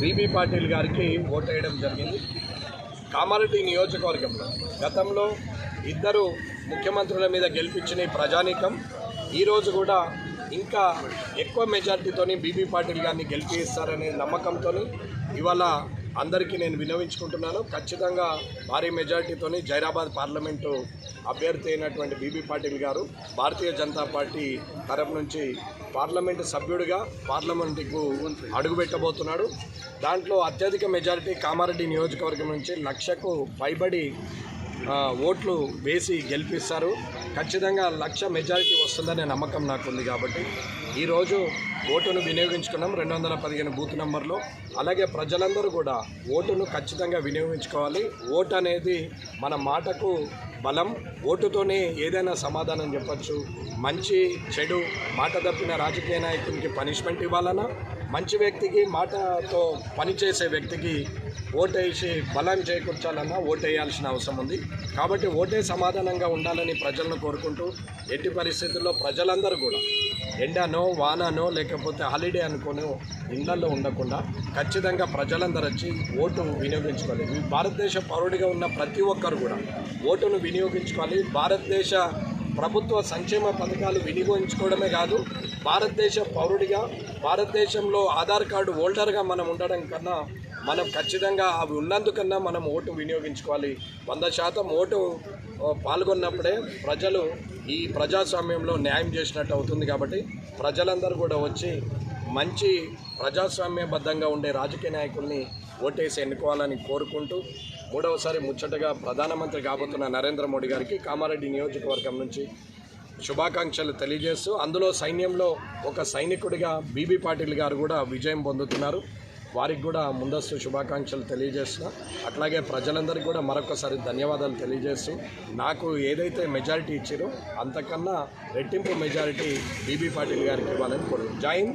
BB Patil గారికి ఓటేయడం జరిగింది. కామారెడ్డి నియోజకవర్గంలో గతంలో ఇద్దరు ముఖ్యమంత్రుల మీద గెలిపించిన ఈ ప్రజానీకం ఈరోజు కూడా ఇంకా ఎక్కువ మెజార్టీతోని బీబీ పాటిల్ గారిని గెలిపిస్తారనే నమ్మకంతో ఇవాళ అందరికీ నేను వినవించుకుంటున్నాను. ఖచ్చితంగా భారీ మెజార్టీతోని జైరాబాద్ పార్లమెంటు అభ్యర్థి అయినటువంటి బీబీ పాటిల్ గారు భారతీయ జనతా పార్టీ తరపు నుంచి పార్లమెంటు సభ్యుడిగా పార్లమెంటుకు అడుగుపెట్టబోతున్నాడు దాంట్లో అత్యధిక మెజారిటీ కామారెడ్డి నియోజకవర్గం నుంచి లక్షకు పైబడి ఓట్లు వేసి గెలిపిస్తారు. ఖచ్చితంగా లక్ష మెజారిటీ వస్తుందనే నమ్మకం నాకుంది కాబట్టి ఈరోజు ఓటును వినియోగించుకున్నాం రెండు వందల పదిహేను బూత్ నెంబర్లో. అలాగే ప్రజలందరూ కూడా ఓటును ఖచ్చితంగా వినియోగించుకోవాలి. ఓటు అనేది మన మాటకు బలం. ఓటుతోనే ఏదైనా సమాధానం చెప్పచ్చు. మంచి చెడు మాట తప్పిన రాజకీయ నాయకునికి పనిష్మెంట్ ఇవ్వాలన్నా మంచి వ్యక్తికి మాటతో పనిచేసే వ్యక్తికి ఓటేసి బలం చేకూర్చాలన్నా ఓటేయాల్సిన అవసరం ఉంది. కాబట్టి ఓటే సమాధానంగా ఉండాలని ప్రజలను కోరుకుంటూ ఎట్టి పరిస్థితుల్లో ప్రజలందరూ కూడా ఎండనో వాననో లేకపోతే హాలిడే అనుకోనో ఇళ్ళలో ఉండకుండా ఖచ్చితంగా ప్రజలందరూ వచ్చి ఓటు వినియోగించుకోవాలి. భారతదేశ పౌరుడిగా ఉన్న ప్రతి ఒక్కరు కూడా ఓటును వినియోగించుకోవాలి. భారతదేశ ప్రభుత్వ సంక్షేమ పథకాలు వినియోగించుకోవడమే కాదు భారతదేశ పౌరుడిగా భారతదేశంలో ఆధార్ కార్డు హోల్డర్గా మనం ఉండడం కన్నా మనం ఖచ్చితంగా అవి ఉన్నందుకన్నా మనం ఓటు వినియోగించుకోవాలి. వంద శాతం ఓటు పాల్గొన్నప్పుడే ప్రజలు ఈ ప్రజాస్వామ్యంలో న్యాయం చేసినట్టు అవుతుంది కాబట్టి ప్రజలందరూ కూడా వచ్చి మంచి ప్రజాస్వామ్యబద్ధంగా ఉండే రాజకీయ నాయకుల్ని ఓటేసి ఎన్నుకోవాలని కోరుకుంటూ మూడవసారి ముచ్చటగా ప్రధానమంత్రి కాబోతున్న నరేంద్ర మోడీ గారికి కామారెడ్డి నియోజకవర్గం నుంచి శుభాకాంక్షలు తెలియజేస్తూ అందులో సైన్యంలో ఒక సైనికుడిగా బీబీ పాటిల్ గారు కూడా విజయం పొందుతున్నారు. వారికి కూడా ముందస్తు శుభాకాంక్షలు తెలియజేస్తున్నా. అట్లాగే ప్రజలందరికీ కూడా మరొకసారి ధన్యవాదాలు తెలియజేస్తూ నాకు ఏదైతే మెజారిటీ ఇచ్చారో అంతకన్నా రెట్టింపు మెజారిటీ బీబీ పాటిల్ గారికి ఇవ్వాలని కోరు జాయిన్